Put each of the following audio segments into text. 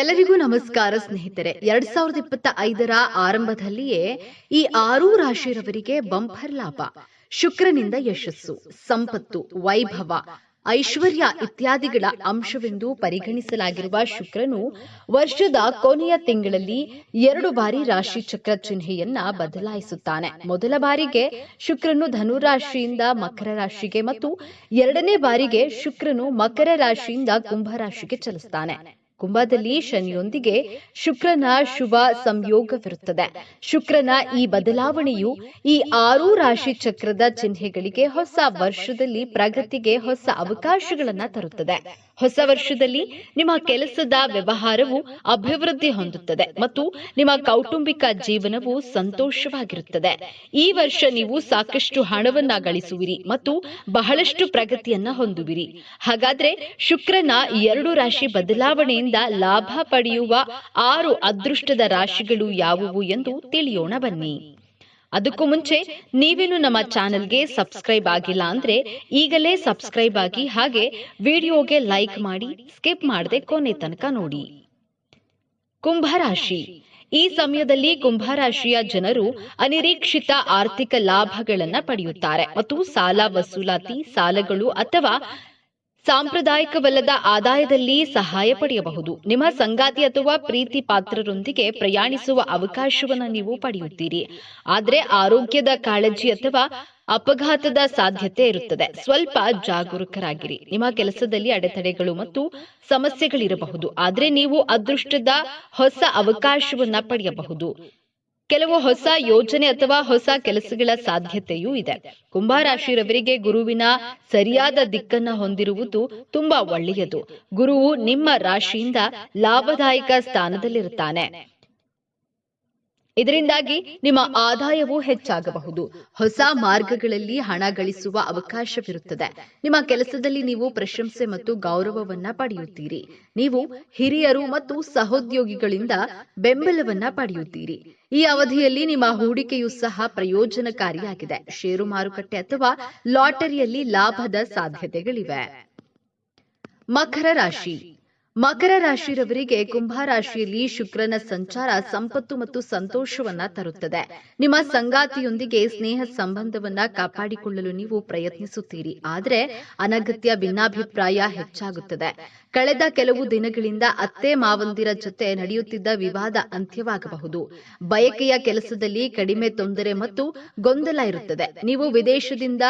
ಎಲ್ಲರಿಗೂ ನಮಸ್ಕಾರ ಸ್ನೇಹಿತರೆ. ಎರಡ್ ಸಾವಿರದ ಇಪ್ಪತ್ತ ಐದರ ಆರಂಭದಲ್ಲಿಯೇ ಈ ಆರೂ ರಾಶಿಯವರಿಗೆ ಬಂಪರ್ ಲಾಭ, ಶುಕ್ರನಿಂದ ಯಶಸ್ಸು, ಸಂಪತ್ತು, ವೈಭವ, ಐಶ್ವರ್ಯ ಇತ್ಯಾದಿಗಳ ಅಂಶವೆಂದು ಪರಿಗಣಿಸಲಾಗಿರುವ ಶುಕ್ರನು ವರ್ಷದ ಕೊನೆಯ ತಿಂಗಳಲ್ಲಿ ಎರಡು ಬಾರಿ ರಾಶಿ ಚಕ್ರ ಚಿಹ್ನೆಯನ್ನ ಬದಲಾಯಿಸುತ್ತಾನೆ. ಮೊದಲ ಬಾರಿಗೆ ಶುಕ್ರನು ಧನು ರಾಶಿಯಿಂದ ಮಕರ ರಾಶಿಗೆ ಮತ್ತು ಎರಡನೇ ಬಾರಿಗೆ ಶುಕ್ರನು ಮಕರ ರಾಶಿಯಿಂದ ಕುಂಭ ರಾಶಿಗೆ ಚಲಿಸ್ತಾನೆ. ಕುಂಭದಲ್ಲಿ ಶನಿಯೊಂದಿಗೆ ಶುಕ್ರನ ಶುಭ ಸಂಯೋಗವಿರುತ್ತದೆ. ಶುಕ್ರನ ಈ ಬದಲಾವಣೆಯು ಈ ಆರು ರಾಶಿ ಚಕ್ರದ ಚಿಹ್ನೆಗಳಿಗೆ ಹೊಸ ವರ್ಷದಲ್ಲಿ ಪ್ರಗತಿಗೆ ಹೊಸ ಅವಕಾಶಗಳನ್ನ ತರುತ್ತದೆ. ಹೊಸ ವರ್ಷದಲ್ಲಿ ನಿಮ್ಮ ಕೆಲಸದ ವ್ಯವಹಾರವು ಅಭಿವೃದ್ಧಿ ಹೊಂದುತ್ತದೆ ಮತ್ತು ನಿಮ್ಮ ಕೌಟುಂಬಿಕ ಜೀವನವು ಸಂತೋಷವಾಗಿರುತ್ತದೆ. ಈ ವರ್ಷ ನೀವು ಸಾಕಷ್ಟು ಹಣವನ್ನ ಗಳಿಸುವಿರಿ ಮತ್ತು ಬಹಳಷ್ಟು ಪ್ರಗತಿಯನ್ನ ಹೊಂದುವಿರಿ. ಹಾಗಾದ್ರೆ ಶುಕ್ರನ ಎರಡು ರಾಶಿ ಬದಲಾವಣೆಯಿಂದ ಲಾಭ ಪಡೆಯುವ ಆರು ಅದೃಷ್ಟದ ರಾಶಿಗಳು ಯಾವುವು ಎಂದು ತಿಳಿಯೋಣ ಬನ್ನಿ. ಅದಕ್ಕೂ ಮುಂಚೆ ನೀವೇನು ನಮ್ಮ ಚಾನೆಲ್ಗೆ ಸಬ್ಸ್ಕ್ರೈಬ್ ಆಗಿಲ್ಲ ಅಂದ್ರೆ ಈಗಲೇ ಸಬ್ಸ್ಕ್ರೈಬ್ ಆಗಿ ಹಾಗೆ ವಿಡಿಯೋಗೆ ಲೈಕ್ ಮಾಡಿ, ಸ್ಕಿಪ್ ಮಾಡದೆ ಕೊನೆ ತನಕ ನೋಡಿ. ಕುಂಭರಾಶಿ. ಈ ಸಮಯದಲ್ಲಿ ಕುಂಭರಾಶಿಯ ಜನರು ಅನಿರೀಕ್ಷಿತ ಆರ್ಥಿಕ ಲಾಭಗಳನ್ನ ಪಡೆಯುತ್ತಾರೆ ಮತ್ತು ಸಾಲ ವಸೂಲಾತಿ, ಸಾಲಗಳು ಅಥವಾ ಸಾಂಪ್ರದಾಯಿಕವಲ್ಲದ ಆದಾಯದಲ್ಲಿ ಸಹಾಯ ಪಡೆಯಬಹುದು. ನಿಮ್ಮ ಸಂಗಾತಿ ಅಥವಾ ಪ್ರೀತಿ ಪಾತ್ರರೊಂದಿಗೆ ಪ್ರಯಾಣಿಸುವ ಅವಕಾಶವನ್ನು ನೀವು ಪಡೆಯುತ್ತೀರಿ. ಆದರೆ ಆರೋಗ್ಯದ ಕಾಳಜಿ ಅಥವಾ ಅಪಘಾತದ ಸಾಧ್ಯತೆ ಇರುತ್ತದೆ. ಸ್ವಲ್ಪ ಜಾಗರೂಕರಾಗಿರಿ. ನಿಮ್ಮ ಕೆಲಸದಲ್ಲಿ ಅಡೆತಡೆಗಳು ಮತ್ತು ಸಮಸ್ಯೆಗಳಿರಬಹುದು. ಆದರೆ ನೀವು ಅದೃಷ್ಟದ ಹೊಸ ಅವಕಾಶವನ್ನ ಪಡೆಯಬಹುದು. ಕೆಲವು ಹೊಸ ಯೋಜನೆ ಅಥವಾ ಹೊಸ ಕೆಲಸಗಳ ಸಾಧ್ಯತೆಯೂ ಇದೆ. ಕುಂಭರಾಶಿರವರಿಗೆ ಗುರುವಿನ ಸರಿಯಾದ ದಿಕ್ಕನ್ನ ಹೊಂದಿರುವುದು ತುಂಬಾ ಒಳ್ಳೆಯದು. ಗುರುವು ನಿಮ್ಮ ರಾಶಿಯಿಂದ ಲಾಭದಾಯಕ ಸ್ಥಾನದಲ್ಲಿರುತ್ತಾನೆ. ಇದರಿಂದಾಗಿ ನಿಮ್ಮ ಆದಾಯವು ಹೆಚ್ಚಾಗಬಹುದು. ಹೊಸ ಮಾರ್ಗಗಳಲ್ಲಿ ಹಣ ಗಳಿಸುವ ಅವಕಾಶವಿರುತ್ತದೆ. ನಿಮ್ಮ ಕೆಲಸದಲ್ಲಿ ನೀವು ಪ್ರಶಂಸೆ ಮತ್ತು ಗೌರವವನ್ನ ಪಡೆಯುತ್ತೀರಿ. ನೀವು ಹಿರಿಯರು ಮತ್ತು ಸಹೋದ್ಯೋಗಿಗಳಿಂದ ಬೆಂಬಲವನ್ನ ಪಡೆಯುತ್ತೀರಿ. ಈ ಅವಧಿಯಲ್ಲಿ ನಿಮ್ಮ ಹೂಡಿಕೆಯು ಸಹ ಪ್ರಯೋಜನಕಾರಿಯಾಗಿದೆ. ಷೇರು ಮಾರುಕಟ್ಟೆ ಅಥವಾ ಲಾಟರಿಯಲ್ಲಿ ಲಾಭದ ಸಾಧ್ಯತೆಗಳಿವೆ. ಮಕರ ರಾಶಿ. ಮಕರ ರಾಶಿರವರಿಗೆ ಕುಂಭ ರಾಶಿಯಲ್ಲಿ ಶುಕ್ರನ ಸಂಚಾರ ಸಂಪತ್ತು ಮತ್ತು ಸಂತೋಷವನ್ನ ತರುತ್ತದೆ. ನಿಮ್ಮ ಸಂಗಾತಿಯೊಂದಿಗೆ ಸ್ನೇಹ ಸಂಬಂಧವನ್ನ ಕಾಪಾಡಿಕೊಳ್ಳಲು ನೀವು ಪ್ರಯತ್ನಿಸುತ್ತೀರಿ. ಆದರೆ ಅನಗತ್ಯ ಭಿನ್ನಾಭಿಪ್ರಾಯ ಹೆಚ್ಚಾಗುತ್ತದೆ. ಕಳೆದ ಕೆಲವು ದಿನಗಳಿಂದ ಅತ್ತೆ ಮಾವಂದಿರ ಜೊತೆ ನಡೆಯುತ್ತಿದ್ದ ವಿವಾದ ಅಂತ್ಯವಾಗಬಹುದು. ಬಯಕೆಯ ಕೆಲಸದಲ್ಲಿ ಕಡಿಮೆ ತೊಂದರೆ ಮತ್ತು ಗೊಂದಲ ಇರುತ್ತದೆ. ನೀವು ವಿದೇಶದಿಂದ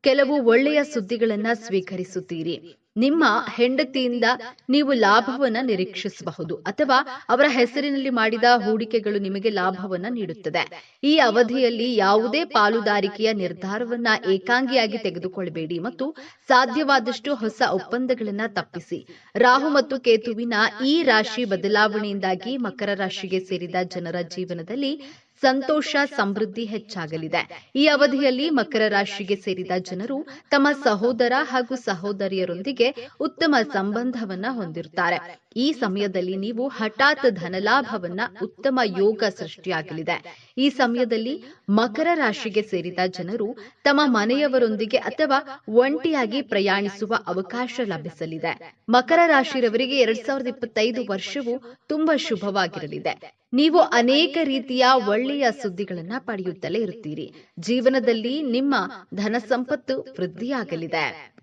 ಕೆಲವು ಒಳ್ಳೆಯ ಸುದ್ದಿಗಳನ್ನ ಸ್ವೀಕರಿಸುತ್ತೀರಿ. ನಿಮ್ಮ ಹೆಂಡತಿಯಿಂದ ನೀವು ಲಾಭವನ್ನ ನಿರೀಕ್ಷಿಸಬಹುದು ಅಥವಾ ಅವರ ಹೆಸರಿನಲ್ಲಿ ಮಾಡಿದ ಹೂಡಿಕೆಗಳು ನಿಮಗೆ ಲಾಭವನ್ನ ನೀಡುತ್ತದೆ. ಈ ಅವಧಿಯಲ್ಲಿ ಯಾವುದೇ ಪಾಲುದಾರಿಕೆಯ ನಿರ್ಧಾರವನ್ನ ಏಕಾಂಗಿಯಾಗಿ ತೆಗೆದುಕೊಳ್ಳಬೇಡಿ ಮತ್ತು ಸಾಧ್ಯವಾದಷ್ಟು ಹೊಸ ಒಪ್ಪಂದಗಳನ್ನ ತಪ್ಪಿಸಿ. ರಾಹು ಮತ್ತು ಕೇತುವಿನ ಈ ರಾಶಿ ಬದಲಾವಣೆಯಿಂದಾಗಿ ಮಕರ ರಾಶಿಗೆ ಸೇರಿದ ಜನರ ಜೀವನದಲ್ಲಿ ಸಂತೋಷ, ಸಮೃದ್ಧಿ ಹೆಚ್ಚಾಗಲಿದೆ. ಈ ಅವಧಿಯಲ್ಲಿ ಮಕರ ರಾಶಿಗೆ ಸೇರಿದ ಜನರು ತಮ್ಮ ಸಹೋದರ ಹಾಗೂ ಸಹೋದರಿಯರೊಂದಿಗೆ ಉತ್ತಮ ಸಂಬಂಧವನ್ನ ಹೊಂದಿರುತ್ತಾರೆ. ಈ ಸಮಯದಲ್ಲಿ ನೀವು ಹಠಾತ್ ಧನಲಾಭವನ್ನ ಉತ್ತಮ ಯೋಗ ಸೃಷ್ಟಿಯಾಗಲಿದೆ. ಈ ಸಮಯದಲ್ಲಿ ಮಕರ ರಾಶಿಗೆ ಸೇರಿದ ಜನರು ತಮ್ಮ ಮನೆಯವರೊಂದಿಗೆ ಅಥವಾ ಒಂಟಿಯಾಗಿ ಪ್ರಯಾಣಿಸುವ ಅವಕಾಶ ಲಭಿಸಲಿದೆ. ಮಕರ ರಾಶಿರವರಿಗೆ ಎರಡ್ ಸಾವಿರದ ಇಪ್ಪತ್ತೈದು ವರ್ಷವು ತುಂಬಾ ಶುಭವಾಗಿರಲಿದೆ. ನೀವು ಅನೇಕ ರೀತಿಯ ಒಳ್ಳೆಯ ಸುದ್ದಿಗಳನ್ನ ಪಡೆಯುತ್ತಲೇ ಇರುತ್ತೀರಿ. ಜೀವನದಲ್ಲಿ ನಿಮ್ಮ ಧನ ಸಂಪತ್ತು ವೃದ್ಧಿಯಾಗಲಿದೆ.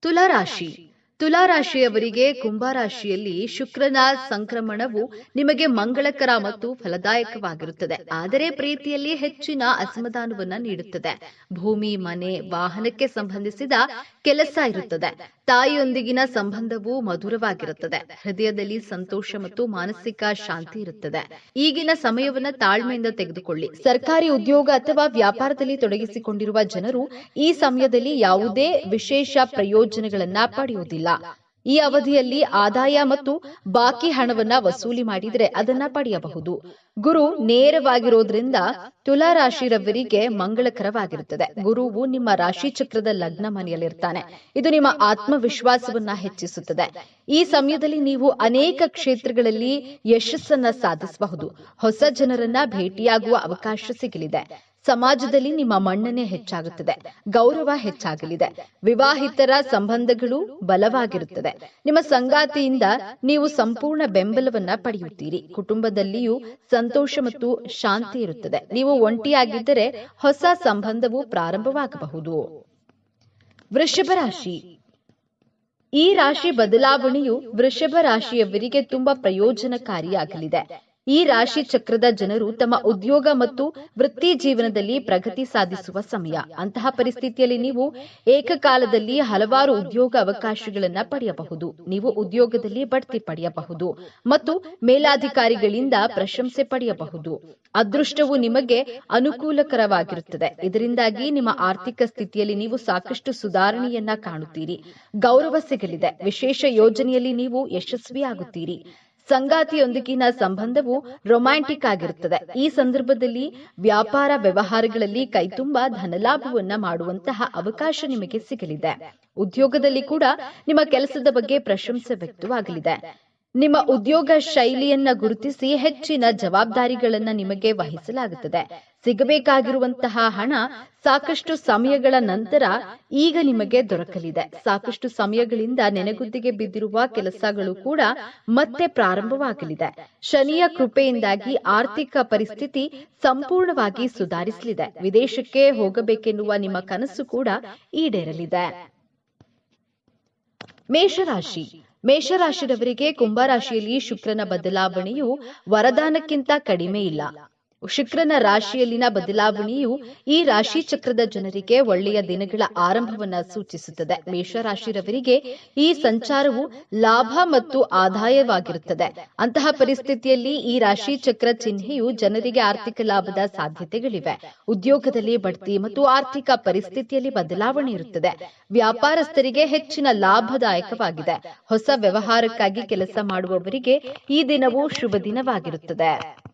ತುಲಾರಾಶಿ. ತುಲಾರಾಶಿಯವರಿಗೆ ಕುಂಭರಾಶಿಯಲ್ಲಿ ಶುಕ್ರನ ಸಂಕ್ರಮಣವು ನಿಮಗೆ ಮಂಗಳಕರ ಮತ್ತು ಫಲದಾಯಕವಾಗಿರುತ್ತದೆ. ಆದರೆ ಪ್ರೀತಿಯಲ್ಲಿ ಹೆಚ್ಚಿನ ಅಸಮಾಧಾನವನ್ನ ನೀಡುತ್ತದೆ. ಭೂಮಿ, ಮನೆ, ವಾಹನಕ್ಕೆ ಸಂಬಂಧಿಸಿದ ಕೆಲಸ ಇರುತ್ತದೆ. ತಾಯಿಯೊಂದಿಗಿನ ಸಂಬಂಧವು ಮಧುರವಾಗಿರುತ್ತದೆ. ಹೃದಯದಲ್ಲಿ ಸಂತೋಷ ಮತ್ತು ಮಾನಸಿಕ ಶಾಂತಿ ಇರುತ್ತದೆ. ಈಗಿನ ಸಮಯವನ್ನ ತಾಳ್ಮೆಯಿಂದ ತೆಗೆದುಕೊಳ್ಳಿ. ಸರ್ಕಾರಿ ಉದ್ಯೋಗ ಅಥವಾ ವ್ಯಾಪಾರದಲ್ಲಿ ತೊಡಗಿಸಿಕೊಂಡಿರುವ ಜನರು ಈ ಸಮಯದಲ್ಲಿ ಯಾವುದೇ ವಿಶೇಷ ಪ್ರಯೋಜನಗಳನ್ನ ಪಡೆಯುವುದಿಲ್ಲ. ಈ ಅವಧಿಯಲ್ಲಿ ಆದಾಯ ಮತ್ತು ಬಾಕಿ ಹಣವನ್ನ ವಸೂಲಿ ಮಾಡಿದರೆ ಅದನ್ನ ಪಡೆಯಬಹುದು. ಗುರು ನೇರವಾಗಿರೋದ್ರಿಂದ ತುಲಾ ರಾಶಿರವರಿಗೆ ಮಂಗಳಕರವಾಗಿರುತ್ತದೆ ಗುರುವು ನಿಮ್ಮ ರಾಶಿ ಚಕ್ರದ ಲಗ್ನ ಮನೆಯಲ್ಲಿರ್ತಾನೆ. ಇದು ನಿಮ್ಮ ಆತ್ಮವಿಶ್ವಾಸವನ್ನ ಹೆಚ್ಚಿಸುತ್ತದೆ. ಈ ಸಮಯದಲ್ಲಿ ನೀವು ಅನೇಕ ಕ್ಷೇತ್ರಗಳಲ್ಲಿ ಯಶಸ್ಸನ್ನ ಸಾಧಿಸಬಹುದು. ಹೊಸ ಜನರನ್ನ ಭೇಟಿಯಾಗುವ ಅವಕಾಶ ಸಿಗಲಿದೆ. ಸಮಾಜದಲ್ಲಿ ನಿಮ್ಮ ಮನ್ನಣೆ ಹೆಚ್ಚಾಗುತ್ತದೆ, ಗೌರವ ಹೆಚ್ಚಾಗಲಿದೆ, ವಿವಾಹಿತರ ಸಂಬಂಧಗಳು ಬಲವಾಗಿರುತ್ತದೆ. ನಿಮ್ಮ ಸಂಗಾತಿಯಿಂದ ನೀವು ಸಂಪೂರ್ಣ ಬೆಂಬಲವನ್ನ ಪಡೆಯುತ್ತೀರಿ. ಕುಟುಂಬದಲ್ಲಿಯೂ ಸಂತೋಷ ಮತ್ತು ಶಾಂತಿ ಇರುತ್ತದೆ. ನೀವು ಒಂಟಿಯಾಗಿದ್ದರೆ ಹೊಸ ಸಂಬಂಧವು ಪ್ರಾರಂಭವಾಗಬಹುದು. ವೃಷಭ ರಾಶಿ. ಈ ರಾಶಿ ಬದಲಾವಣೆಯು ವೃಷಭ ರಾಶಿಯವರಿಗೆ ತುಂಬಾ ಪ್ರಯೋಜನಕಾರಿಯಾಗಲಿದೆ. ಈ ರಾಶಿ ಚಕ್ರದ ಜನರು ತಮ್ಮ ಉದ್ಯೋಗ ಮತ್ತು ವೃತ್ತಿ ಜೀವನದಲ್ಲಿ ಪ್ರಗತಿ ಸಾಧಿಸುವ ಸಮಯ. ಅಂತಹ ಪರಿಸ್ಥಿತಿಯಲ್ಲಿ ನೀವು ಏಕಕಾಲದಲ್ಲಿ ಹಲವಾರು ಉದ್ಯೋಗ ಅವಕಾಶಗಳನ್ನು ಪಡೆಯಬಹುದು. ನೀವು ಉದ್ಯೋಗದಲ್ಲಿ ಬಡ್ತಿ ಪಡೆಯಬಹುದು ಮತ್ತು ಮೇಲಾಧಿಕಾರಿಗಳಿಂದ ಪ್ರಶಂಸೆ ಪಡೆಯಬಹುದು. ಅದೃಷ್ಟವು ನಿಮಗೆ ಅನುಕೂಲಕರವಾಗಿರುತ್ತದೆ. ಇದರಿಂದಾಗಿ ನಿಮ್ಮ ಆರ್ಥಿಕ ಸ್ಥಿತಿಯಲ್ಲಿ ನೀವು ಸಾಕಷ್ಟು ಸುಧಾರಣೆಯನ್ನ ಕಾಣುತ್ತೀರಿ. ಗೌರವ ಸಿಗಲಿದೆ. ವಿಶೇಷ ಯೋಜನೆಯಲ್ಲಿ ನೀವು ಯಶಸ್ವಿಯಾಗುತ್ತೀರಿ. ಸಂಗಾತಿಯೊಂದಿಗಿನ ಸಂಬಂಧವು ರೊಮ್ಯಾಂಟಿಕ್ ಆಗಿರುತ್ತದೆ. ಈ ಸಂದರ್ಭದಲ್ಲಿ ವ್ಯಾಪಾರ ವ್ಯವಹಾರಗಳಲ್ಲಿ ಕೈತುಂಬ ಧನಲಾಭವನ್ನ ಮಾಡುವಂತಹ ಅವಕಾಶ ನಿಮಗೆ ಸಿಗಲಿದೆ. ಉದ್ಯೋಗದಲ್ಲಿ ಕೂಡ ನಿಮ್ಮ ಕೆಲಸದ ಬಗ್ಗೆ ಪ್ರಶಂಸೆ ವ್ಯಕ್ತವಾಗಲಿದೆ. ನಿಮ್ಮ ಉದ್ಯೋಗ ಶೈಲಿಯನ್ನ ಗುರುತಿಸಿ ಹೆಚ್ಚಿನ ಜವಾಬ್ದಾರಿಗಳನ್ನ ನಿಮಗೆ ವಹಿಸಲಾಗುತ್ತದೆ. ಸಿಗಬೇಕಾಗಿರುವಂತಹ ಹಣ ಸಾಕಷ್ಟು ಸಮಯಗಳ ನಂತರ ಈಗ ನಿಮಗೆ ದೊರಕಲಿದೆ. ಸಾಕಷ್ಟು ಸಮಯಗಳಿಂದ ನೆನೆಗುದ್ದಿಗೆ ಬಿದ್ದಿರುವ ಕೆಲಸಗಳು ಕೂಡ ಮತ್ತೆ ಪ್ರಾರಂಭವಾಗಲಿದೆ. ಶನಿಯ ಕೃಪೆಯಿಂದಾಗಿ ಆರ್ಥಿಕ ಪರಿಸ್ಥಿತಿ ಸಂಪೂರ್ಣವಾಗಿ ಸುಧಾರಿಸಲಿದೆ. ವಿದೇಶಕ್ಕೆ ಹೋಗಬೇಕೆನ್ನುವ ನಿಮ್ಮ ಕನಸು ಕೂಡ ಈಡೇರಲಿದೆ. ಮೇಷರಾಶಿ. ಮೇಷರಾಶಿಯವರಿಗೆ ಕುಂಭರಾಶಿಯಲ್ಲಿ ಶುಕ್ರನ ಬದಲಾವಣೆಯು ವರದಾನಕ್ಕಿಂತ ಕಡಿಮೆ ಇಲ್ಲ. ಶುಕ್ರನ ರಾಶಿಯಲ್ಲಿನ ಬದಲಾವಣೆಯು ಈ ರಾಶಿ ಚಕ್ರದ ಜನರಿಗೆ ಒಳ್ಳೆಯ ದಿನಗಳ ಆರಂಭವನ್ನ ಸೂಚಿಸುತ್ತದೆ. ಮೇಷರಾಶಿರವರಿಗೆ ಈ ಸಂಚಾರವು ಲಾಭ ಮತ್ತು ಆದಾಯವಾಗಿರುತ್ತದೆ. ಅಂತಹ ಪರಿಸ್ಥಿತಿಯಲ್ಲಿ ಈ ರಾಶಿ ಚಕ್ರ ಚಿಹ್ನೆಯು ಜನರಿಗೆ ಆರ್ಥಿಕ ಲಾಭದ ಸಾಧ್ಯತೆಗಳಿವೆ. ಉದ್ಯೋಗದಲ್ಲಿ ಬಡ್ತಿ ಮತ್ತು ಆರ್ಥಿಕ ಪರಿಸ್ಥಿತಿಯಲ್ಲಿ ಬದಲಾವಣೆ ಇರುತ್ತದೆ. ವ್ಯಾಪಾರಸ್ಥರಿಗೆ ಹೆಚ್ಚಿನ ಲಾಭದಾಯಕವಾಗಿದೆ. ಹೊಸ ವ್ಯವಹಾರಕ್ಕಾಗಿ ಕೆಲಸ ಮಾಡುವವರಿಗೆ ಈ ದಿನವು ಶುಭ ದಿನವಾಗಿರುತ್ತದೆ.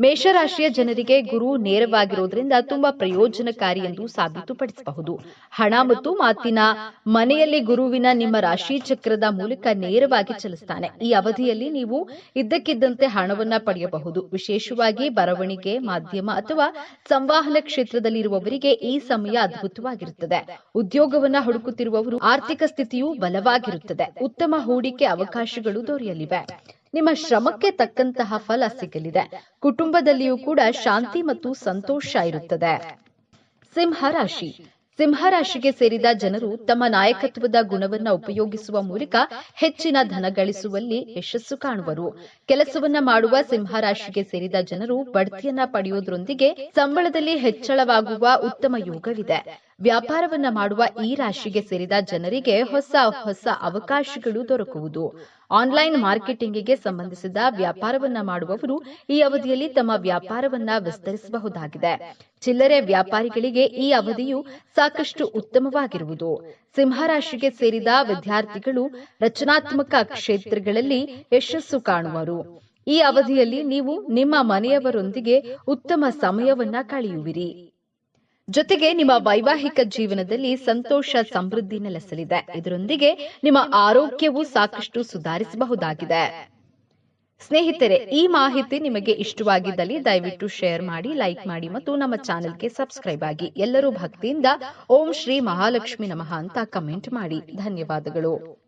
ಮೇಷರಾಶಿಯ ಜನರಿಗೆ ಗುರು ನೇರವಾಗಿರುವುದರಿಂದ ತುಂಬಾ ಪ್ರಯೋಜನಕಾರಿ ಎಂದು ಸಾಬೀತುಪಡಿಸಬಹುದು. ಹಣ ಮತ್ತು ಮಾತಿನ ಮನೆಯಲ್ಲಿ ಗುರುವಿನ ನಿಮ್ಮ ರಾಶಿ ಚಕ್ರದ ಮೂಲಕ ನೇರವಾಗಿ ಚಲಿಸ್ತಾನೆ. ಈ ಅವಧಿಯಲ್ಲಿ ನೀವು ಇದ್ದಕ್ಕಿದ್ದಂತೆ ಹಣವನ್ನ ಪಡೆಯಬಹುದು. ವಿಶೇಷವಾಗಿ ಬರವಣಿಗೆ, ಮಾಧ್ಯಮ ಅಥವಾ ಸಂವಹನ ಕ್ಷೇತ್ರದಲ್ಲಿರುವವರಿಗೆ ಈ ಸಮಯ ಅದ್ಭುತವಾಗಿರುತ್ತದೆ. ಉದ್ಯೋಗವನ್ನ ಹುಡುಕುತ್ತಿರುವವರು ಆರ್ಥಿಕ ಸ್ಥಿತಿಯು ಬಲವಾಗಿರುತ್ತದೆ. ಉತ್ತಮ ಹೂಡಿಕೆ ಅವಕಾಶಗಳು ದೊರೆಯಲಿವೆ. ನಿಮ್ಮ ಶ್ರಮಕ್ಕೆ ತಕ್ಕಂತಹ ಫಲ ಸಿಗಲಿದೆ. ಕುಟುಂಬದಲ್ಲಿಯೂ ಕೂಡ ಶಾಂತಿ ಮತ್ತು ಸಂತೋಷ ಇರುತ್ತದೆ. ಸಿಂಹರಾಶಿ ಸಿಂಹರಾಶಿಗೆ ಸೇರಿದ ಜನರು ತಮ್ಮ ನಾಯಕತ್ವದ ಗುಣವನ್ನ ಉಪಯೋಗಿಸುವ ಮೂಲಕ ಹೆಚ್ಚಿನ ಧನ ಗಳಿಸುವಲ್ಲಿ ಯಶಸ್ಸು ಕಾಣುವರು. ಕೆಲಸವನ್ನ ಮಾಡುವ ಸಿಂಹರಾಶಿಗೆ ಸೇರಿದ ಜನರು ಬಡ್ತಿಯನ್ನ ಪಡೆಯುವುದರೊಂದಿಗೆ ಸಂಬಳದಲ್ಲಿ ಹೆಚ್ಚಳವಾಗುವ ಉತ್ತಮ ಯೋಗವಿದೆ. ವ್ಯಾಪಾರವನ್ನ ಮಾಡುವ ಈ ರಾಶಿಗೆ ಸೇರಿದ ಜನರಿಗೆ ಹೊಸ ಹೊಸ ಅವಕಾಶಗಳು ದೊರಕುವುದು. ಆನ್ಲೈನ್ ಮಾರ್ಕೆಟಿಂಗಿಗೆ ಸಂಬಂಧಿಸಿದ ವ್ಯಾಪಾರವನ್ನ ಮಾಡುವವರು ಈ ಅವಧಿಯಲ್ಲಿ ತಮ್ಮ ವ್ಯಾಪಾರವನ್ನ ವಿಸ್ತರಿಸಬಹುದಾಗಿದೆ. ಚಿಲ್ಲರೆ ವ್ಯಾಪಾರಿಗಳಿಗೆ ಈ ಅವಧಿಯು ಸಾಕಷ್ಟು ಉತ್ತಮವಾಗಿರುವುದು. ಸಿಂಹರಾಶಿಗೆ ಸೇರಿದ ವಿದ್ಯಾರ್ಥಿಗಳು ರಚನಾತ್ಮಕ ಕ್ಷೇತ್ರಗಳಲ್ಲಿ ಯಶಸ್ಸು ಕಾಣುವರು. ಈ ಅವಧಿಯಲ್ಲಿ ನೀವು ನಿಮ್ಮ ಮನೆಯವರೊಂದಿಗೆ ಉತ್ತಮ ಸಮಯವನ್ನ ಕಳೆಯುವಿರಿ. ಜೊತೆಗೆ ನಿಮ್ಮ ವೈವಾಹಿಕ ಜೀವನದಲ್ಲಿ ಸಂತೋಷ, ಸಮೃದ್ಧಿ ನೆಲೆಸಲಿದೆ. ಇದರೊಂದಿಗೆ ನಿಮ್ಮ ಆರೋಗ್ಯವು ಸಾಕಷ್ಟು ಸುಧಾರಿಸಬಹುದಾಗಿದೆ. ಸ್ನೇಹಿತರೆ, ಈ ಮಾಹಿತಿ ನಿಮಗೆ ಇಷ್ಟವಾಗಿದ್ದಲ್ಲಿ ದಯವಿಟ್ಟು ಶೇರ್ ಮಾಡಿ, ಲೈಕ್ ಮಾಡಿ ಮತ್ತು ನಮ್ಮ ಚಾನೆಲ್ಗೆ ಸಬ್ಸ್ಕ್ರೈಬ್ ಆಗಿ. ಎಲ್ಲರೂ ಭಕ್ತಿಯಿಂದ ಓಂ ಶ್ರೀ ಮಹಾಲಕ್ಷ್ಮಿ ನಮಃ ಅಂತ ಕಮೆಂಟ್ ಮಾಡಿ. ಧನ್ಯವಾದಗಳು.